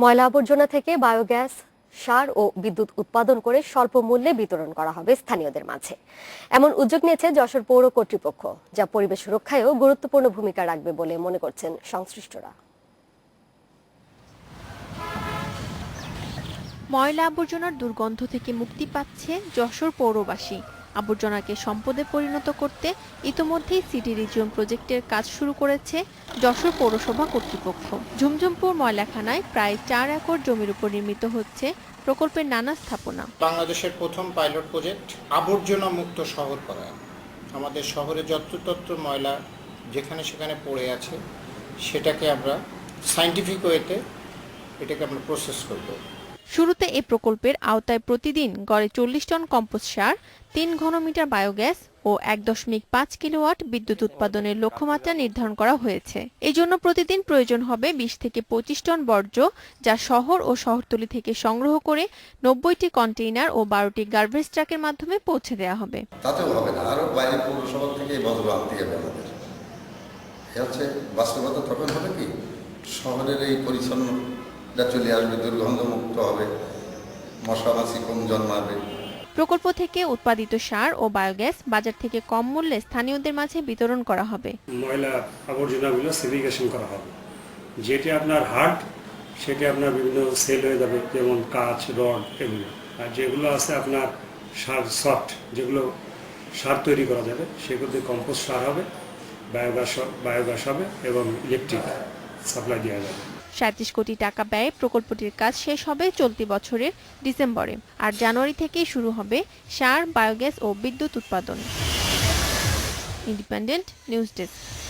ময়লা আবর্জনা থেকে বায়োগ্যাস, সার ও বিদ্যুৎ উৎপাদন করে স্বল্প মূল্যে বিতরণ করা হবে স্থানীয়দের মাঝে। এমন উদ্যোগ নিয়েছে যশোর পৌর কর্তৃপক্ষ, যা পরিবেশ রক্ষায়ও গুরুত্বপূর্ণ ভূমিকা রাখবে বলে মনে করছেন সংশ্লিষ্টরা। ময়লা আবর্জনার দুর্গন্ধ থেকে মুক্তি পাচ্ছে যশোর পৌরবাসী। আবর্জনাকে সম্পদে পরিণত করতে ইতোমধ্যেই সিটি রিজিয়ন প্রজেক্টের কাজ শুরু করেছে যশোর পৌরসভা কর্তৃপক্ষ। ঝুমঝুমপুর ময়লাখানায় প্রায় চার একর জমির উপর নির্মিত হচ্ছে প্রকল্পের নানা স্থাপনা। বাংলাদেশের প্রথম পাইলট প্রজেক্ট আবর্জনা মুক্ত শহর করা। আমাদের শহরে যত্রতত্র ময়লা যেখানে সেখানে পড়ে আছে, সেটাকে আমরা সাইন্টিফিক ওয়েতে এটাকে আমরা প্রসেস করব। শুরুতে এ প্রকল্পের আওতায় প্রতিদিন গড়ে চল্লিশ টন কম্পোস্ট সার, তিন ঘনমিটার বায়োগ্যাস ও এক দশমিক পাঁচ কিলোওয়াট বিদ্যুৎ উৎপাদনের লক্ষ্যমাত্রা নির্ধারণ করা হয়েছে। এই জন্য প্রতিদিন প্রয়োজন হবে বিশ থেকে পঁচিশ টন বর্জ্য যা শহর ও শহরতলি থেকে সংগ্রহ করে নব্বইটি কন্টেইনার ও বারোটি গার্বেজ ট্রাকের মাধ্যমে পৌঁছে দেওয়া হবে। তাতেও হবে না। আরও বাইরে পৌরসভা থেকে বদল আনতে হবে আমাদের। হচ্ছে বাস্তবতা তখন হবে কি? শহরের এই পরিচ্ছন্নতা চলে আসবে দুর্গন্ধমুক্ত হবে। মশা মাছি কম জন্মাবে। প্রকল্প থেকে উৎপাদিত সার ও বায়োগ্যাস বাজার থেকে কম মূল্যে স্থানীয়দের মাঝে বিতরণ করা হবে। ময়লা আবর্জনাগুলো সেগ্রিগেশন করা হবে। যেটি আপনার হার্ড সেটি আপনার বিভিন্ন সেল হয়ে যাবে যেমন কাঁচ রড এগুলো। আর যেগুলো আছে আপনার সার সফট যেগুলো সার তৈরি করা যাবে সেগুলোতে কম্পোস্ট সার হবে বায়োগ্যাস বায়োগ্যাস হবে এবং ইলেকট্রিক সাপ্লাই দেওয়া যাবে। সাঁত্রিশ কোটি টাকা ব্যয়ে প্রকল্পটির কাজ শেষ হবে চলতি বছরের ডিসেম্বরে আর জানুয়ারি থেকেই শুরু হবে সার, বায়োগ্যাস ও বিদ্যুৎ উৎপাদন। Independent news desk.